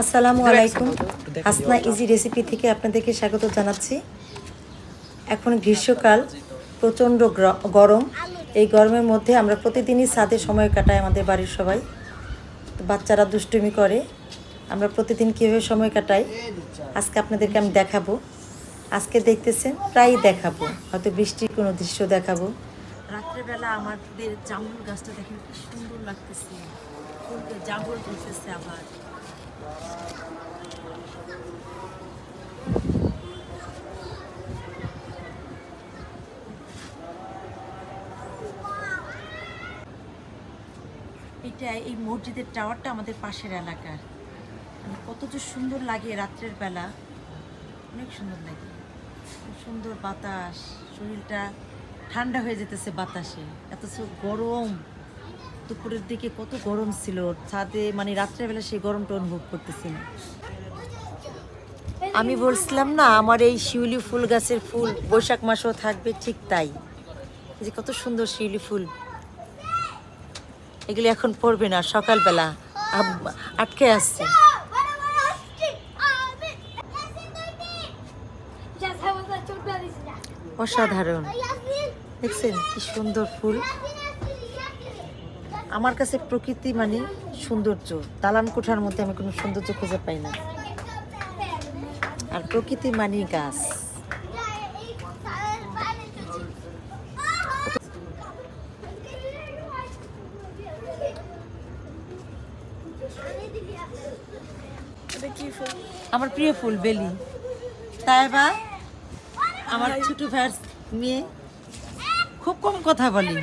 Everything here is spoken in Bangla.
আসসালামু আলাইকুম। হাসনা ইজি রেসিপি থেকে আপনাদেরকে স্বাগত জানাচ্ছি। এখন গ্রীষ্মকাল, প্রচণ্ড গরম। এই গরমের মধ্যে আমরা প্রতিদিনই ছাদে সময় কাটাই আমাদের বাড়ির সবাই। বাচ্চারা দুষ্টুমি করে। আমরা প্রতিদিন কীভাবে সময় কাটাই, আজকে আপনাদেরকে আমি দেখাবো। আজকে দেখতেছেন, প্রায়ই দেখাবো। হয়তো বৃষ্টির কোনো দৃশ্য দেখাবো। রাত্রেবেলা আমাদের জামুন গাছটা দেখেন কি সুন্দর লাগতেছে। ফুলকে জামুন ধরতেছে আবার। এটা এই মসজিদের টাওয়ারটা আমাদের পাশের এলাকার। মানে কত যে সুন্দর লাগে রাত্রের বেলা। অনেক সুন্দর লাগে। সুন্দর বাতাস, শরীরটা ঠান্ডা হয়ে যেতেছে বাতাসে। এত গরম। দুপুরের দিকে কত গরম ছিল। ছাদে মানে রাত্রেবেলা সেই গরমটা অনুভব করতেছি আমি বলছিলাম না, আমার এই শিউলি ফুল গাছের ফুল বৈশাখ মাসেও থাকবে ঠিক তাই। যে কত সুন্দর শিউলি ফুল। এগুলি এখন পড়বে না, সকালবেলা আটকে আসছে অসাধারণ। দেখছেন কি সুন্দর ফুল। আমার কাছে প্রকৃতি মানে সৌন্দর্য। দালান কোঠার মধ্যে আমি কোনো সৌন্দর্য খুঁজে পাই না। আর প্রকৃতি মানে গাছ। আমার প্রিয় ফুল বেলি। তাই বা? আমার ছোট ভাইয়ের মেয়ে। খুব কম কথা বলি।